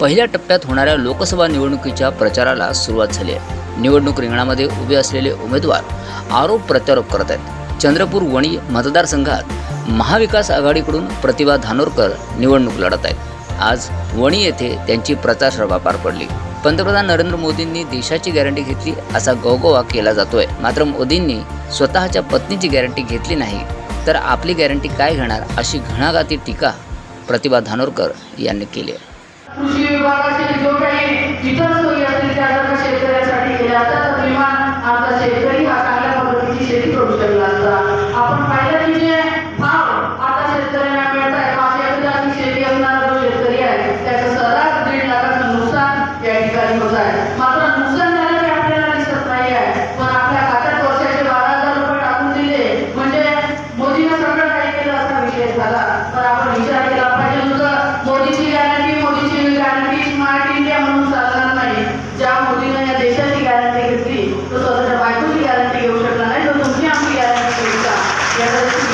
पहिल्या टप्प्यात होणाऱ्या लोकसभा निवडणुकीच्या प्रचाराला सुरुवात झाली आहे. निवडणूक रिंगणामध्ये उभे असलेले उमेदवार आरोप प्रत्यारोप करत आहेत. चंद्रपूर वणी मतदारसंघात महाविकास आघाडीकडून प्रतिभा धानोरकर निवडणूक लढत आहेत. आज वणी येथे त्यांची प्रचार सभा पार पडली. पंतप्रधान नरेंद्र मोदींनी देशाची गॅरंटी घेतली असा गौगोवा केला जातोय. मात्र मोदींनी स्वतःच्या पत्नीची गॅरंटी घेतली नाही तर आपली गॅरंटी काय घेणार अशी घणाघाती टीका प्रतिभा धानोरकर यांनी केली आहे. विभागाशी विभागाचे जो काही इतर सोयी असतील त्या जर शेतकऱ्यासाठी केल्या असतात तर किमान आमचा शेतकरी हा चांगल्या पद्धतीची शेती करू शकला असता. आपण पाहिलं की जे भाव आता शेतकऱ्यांना मिळत आहे पाचशे एकराची शेती असणारा जो शेतकरी आहे त्याचं सर्रास दीड लाखाचं नुकसान या ठिकाणी होत आहे. मात्र नुकसान झालं ते आपल्याला दिसत नाही आहे. पण आपल्या खात्यात वर्षाचे बारा हजार रुपये टाकून दिले म्हणजे मोदीनं सगळं काही केलं असा विषय झाला तर आपण विचार केला इंडिया म्हणून चालणार नाही. ज्या मोदीनं या देशाची गॅरंटी घेतली तो स्वतःच्या बायकोची गॅरंटी घेऊ शकला नाही तो तुमची आमची गॅरंटी घेऊ का